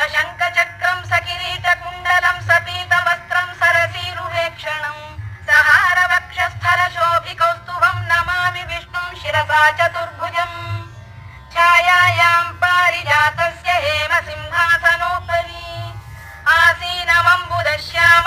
సశంఖచక్రం సకిరీట కుండలం సపీతమస్త్రం సరసీరువేక్షణం సహార వక్షస్థల శోభి కౌస్తుభం నమామి విష్ణుం శిరసా చతుర్భుజం ఛాయాయాం పారిజాతస్య హేమ సింహాసనోపరి ఆసీనమంబుదశ్యామ